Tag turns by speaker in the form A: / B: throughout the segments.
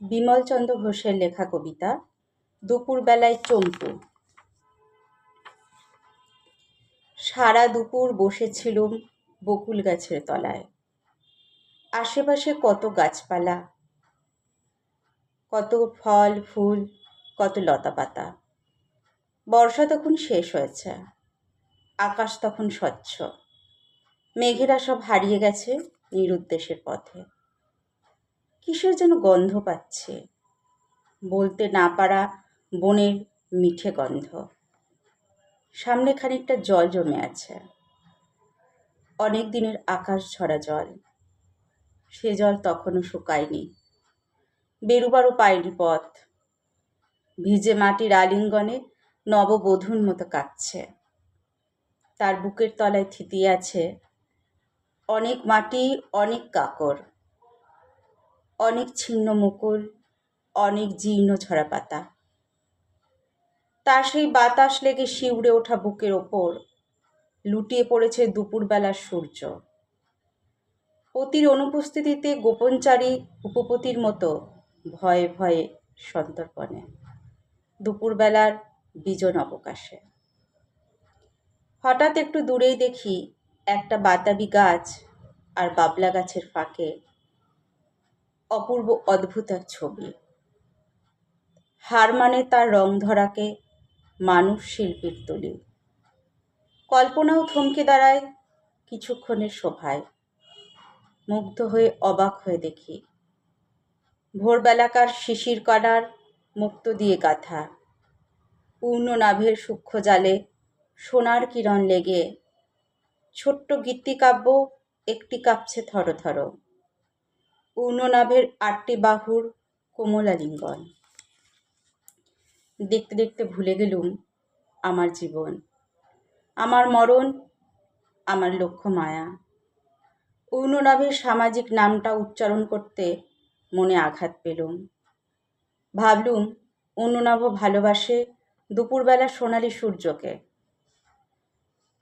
A: বিমলচন্দ্র ঘোষের লেখা কবিতা, দুপুরবেলায় চম্পু। সারা দুপুর বসেছিলুম বকুল গাছের তলায়। আশেপাশে কত গাছপালা, কত ফল, ফুল, কত লতাপাতা। বর্ষা তখন শেষ হয়েছে, আকাশ তখন স্বচ্ছ। মেঘেরা সব হারিয়ে গেছে নিরুদ্দেশের পথে। কিসের যেন গন্ধ পাচ্ছে? বলতে না পারা বনের মিঠে গন্ধ। সামনে খানিকটা জল জমে আছে। অনেক দিনের আকাশ ঝরা জল। সে জল তখনও শুকায়নি। বেরুবারও পায়নি পথ। ভিজে মাটির আলিঙ্গনে নববধূর মতো কাঁপছে তার বুকের তলায় থিতিয়ে আছে, অনেক মাটি, অনেক কাকড় অনেক ছিন্ন মুকুল, অনেক জীর্ণ ঝরা পাতা তার সেই বাতাস লেগে শিউড়ে ওঠা বুকের ওপর লুটিয়ে পড়েছে দুপুরবেলার সূর্য। পতির অনুপস্থিতিতে গোপনচারী উপপতির মতো ভয়ে ভয়ে সন্তর্পণে। দুপুরবেলার বিজন অবকাশে। হঠাৎ একটু দূরেই দেখি একটা বাতাবি গাছ আর বাবলা গাছের ফাঁকে অপূর্ব অদ্ভুত এক ছবি। হার মানে তার রং ধরাকে মানুষ শিল্পীর তুলি। কল্পনাও থমকে দাঁড়ায় কিছুক্ষণের শোভায়। মুগ্ধ হয়ে অবাক হয়ে দেখি, ভোরবেলাকার শিশির কণার মুক্ত দিয়ে গাথা। পূর্ণ নাভের সূক্ষ্ম জালে সোনার কিরণ লেগে ছোট্ট গীতিকাব্য একটি কাঁপছে থরো থরো পূর্ণনাভের আটটি বাহুর কোমলালিঙ্গন। দেখতে দেখতে ভুলে গেলুম আমার জীবন। আমার মরণ, আমার লক্ষ্য মায়া। পূর্ণনাভের সামাজিক নামটা উচ্চারণ করতে মনে আঘাত পেলুম। ভাবলুম অন্যনাভ ভালোবাসে দুপুরবেলা সোনালি সূর্যকে।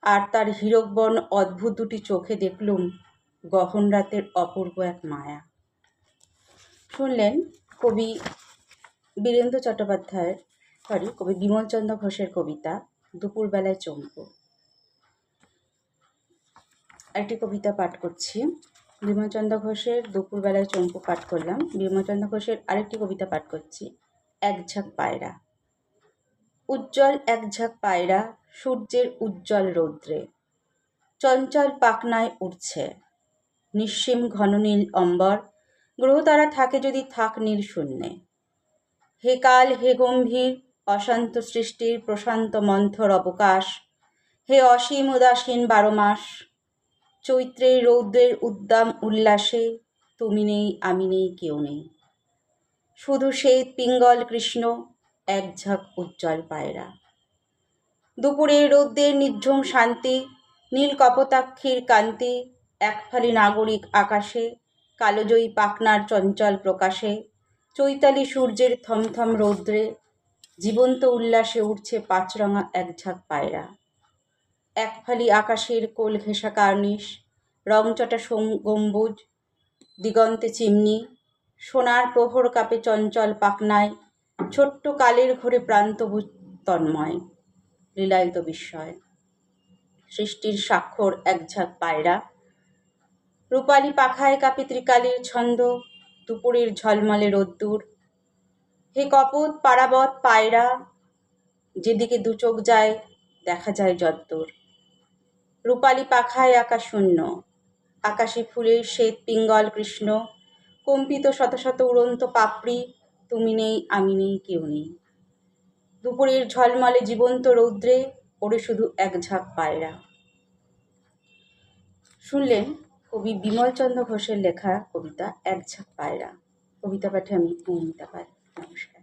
A: আর তার হীরকবর্ণ অদ্ভুত দুটি চোখে দেখলুম গহন রাতের অপূর্ব এক মায়া। শুনলেন কবি বীরেন্দ্র চট্টোপাধ্যায়ের সরি কবি বিমলচন্দ্র ঘোষের কবিতা, দুপুরবেলায় চম্পু একটি কবিতা পাঠ করছি। বিমলচন্দ্র ঘোষের দুপুরবেলায় চম্পু পাঠ করলাম। বিমলচন্দ্র ঘোষের আরেকটি কবিতা পাঠ করছি, এক ঝাঁক পায়রা। উজ্জ্বল এক ঝাঁক পায়রা, সূর্যের উজ্জ্বল রৌদ্রে। চঞ্চল পাকনায় উঠছে নিঃসীম ঘন নীল অম্বর গ্রহতারা থাকে যদি থাক শূন্যে। হে কাল, হে গম্ভীর, অশান্ত সৃষ্টির প্রশান্ত মন্থর অবকাশ। হে অসীম উদাসীন বারো মাস। চৈত্রের রৌদ্রের উদ্দাম উল্লাসে তুমি নেই, আমি নেই, কেউ নেই। শুধু সেই পিঙ্গল কৃষ্ণ, এক ঝাঁক উজ্জ্বল পায়রা। দুপুরের রৌদ্রের নির্ঝুম শান্তি, নীল কপোতাক্ষীর কান্তি একফালি নাগরিক আকাশে কালোজয়ী পাখনার চঞ্চল প্রকাশে, চৈতালি সূর্যের থমথম রৌদ্রে, জীবন্ত উল্লাসে উঠছে পাঁচরঙা এক ঝাঁক পায়রা। একফালি আকাশের কোল ঘেঁষা কার্নিশ, রংচটা গম্বুজ, দিগন্তে চিমনি, সোনার প্রহর কাপে চঞ্চল পাকনায় ছোট্ট কালের ঘরে প্রান্তভূত তন্ময়, লীলায়িত বিস্ময়। সৃষ্টির স্বাক্ষর এক ঝাঁক পায়রা। রূপালী পাখায় কাপে ত্রিকালের ছন্দ, দুপুরের ঝলমলে রোদ্দুর। হে কপত, পারাবত, পায়রা, যেদিকে দু চোখ যায়, দেখা যায় যদ্দূর। রূপালী পাখায় আকাশ শূন্য, আকাশে ফুলের শ্বেত পিঙ্গল কৃষ্ণ, কম্পিত শত শত উড়ন্ত পাপড়ি, তুমি নেই, আমি নেই, কেউ নেই। দুপুরের ঝলমলে জীবন্ত রৌদ্রে ওরে শুধু এক ঝাঁক পায়রা। শুনলেন? কবি বিমলচন্দ্র ঘোষের লেখা কবিতা এক ঝাঁক পায়রা। কবিতা পাঠে আমি মৌমিতা পাই নমস্কার।